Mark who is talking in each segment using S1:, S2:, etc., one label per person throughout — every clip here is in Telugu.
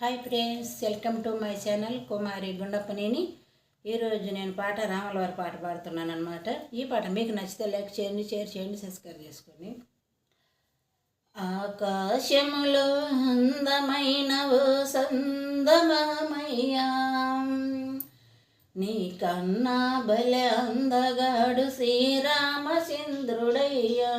S1: Hi friends welcome to my channel Kumari Gundappaneni. ఈరోజు నేను పాట రామలవారి పాట పాడుతున్నాను అనమాట ఈ పాట మీకు నచ్చితే లైక్ చేయండి షేర్ చేయండి సబ్స్క్రైబ్ చేసుకోండి. ఆకాశములో అందమైన ఓ సందమయ్యా నీ కన్నా బలె అందగాడు శ్రీరామచంద్రుడయ్యా.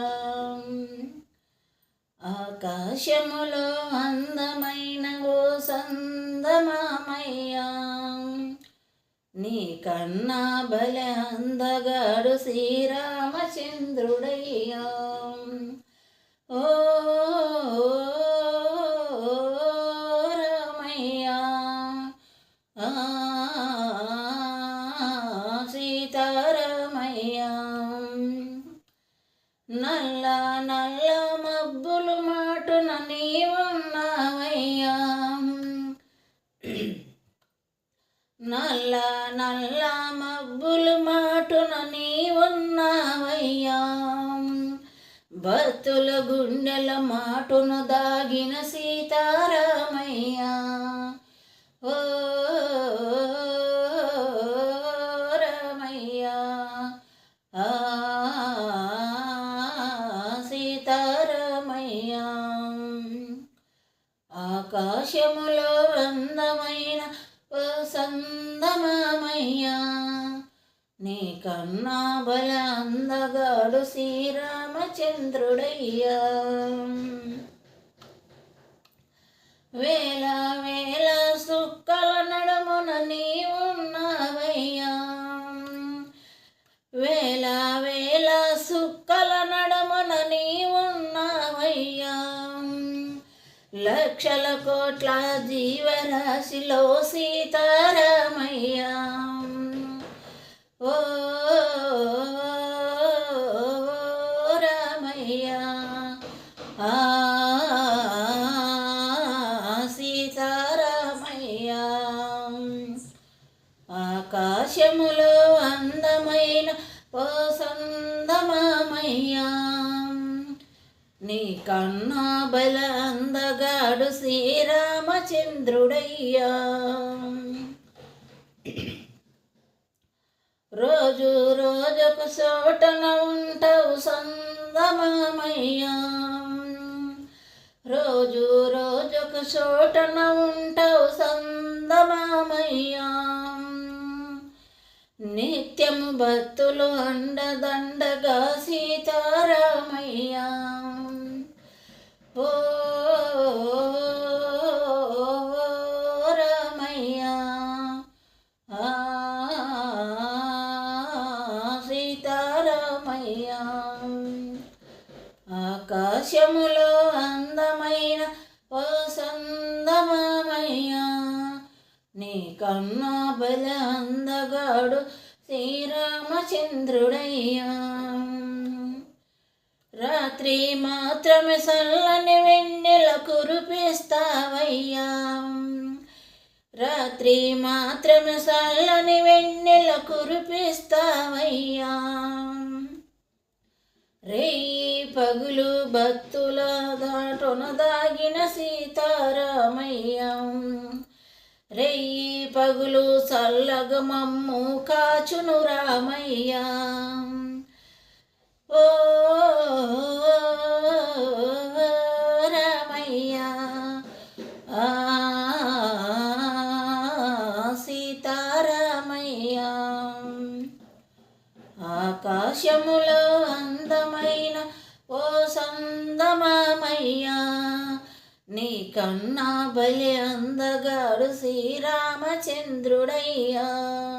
S1: ఆకాశములో అందమైన ఓ సందమామయ్యా. నీ కన్నా బలె అందగాడు శ్రీరామచంద్రుడయ్యా. ఓ రామయ్యా. సీతారామయ్యా. నల్ల మాటున నీవున్నావయ్యా నల్ల నల్ల మబ్బులు మాటున నీవున్నావయ్యా? భర్తుల గుండెల మాటును దాగిన సీతా ఆకాశములో అందమైన నీ కన్నా బల అందగాడు శ్రీరామచంద్రుడయ్యా. వేల వేల సుక్కల నడుమున నీ ఉన్నావయ్యా వేల లక్షల కోట్ల జీవరాశిలో సీతారామయ్య. ఓ రామయ్య. ఆ సీతారామయ్య. ఆకాశములో అందమైన ఓ సందమామయ్యా నీ కన్నా బల అందగాడు శ్రీరామచంద్రుడయ్యా. రోజు రోజుకు చోటన ఉంటావు సందమామయ్యా. రోజు రోజుకు చోటన ఉంటావు సందమామయ్యా. నిత్యము భక్తులు అండదండగా శ్రీ ఆకాశములో అందమైన ఓ సందమామయ్యా. నీ కన్నా బల అందగాడు శ్రీరామచంద్రుడయ్యా. రాత్రి మాత్రమే చల్లని వెన్నెల కురిపిస్తావయ్యా. రాత్రి మాత్రమే చల్లని వెన్నెల కురిపిస్తావయ్యా. రేయి పగులు భక్తుల దాటున దాగిన సీతారామయ్య. రేయి పగులు సల్లగమమ్ము కాచును రామయ్య. ఓ రామయ్య. ఆ ఆకాశములో శ్రీరామచంద్రుడయ్యా.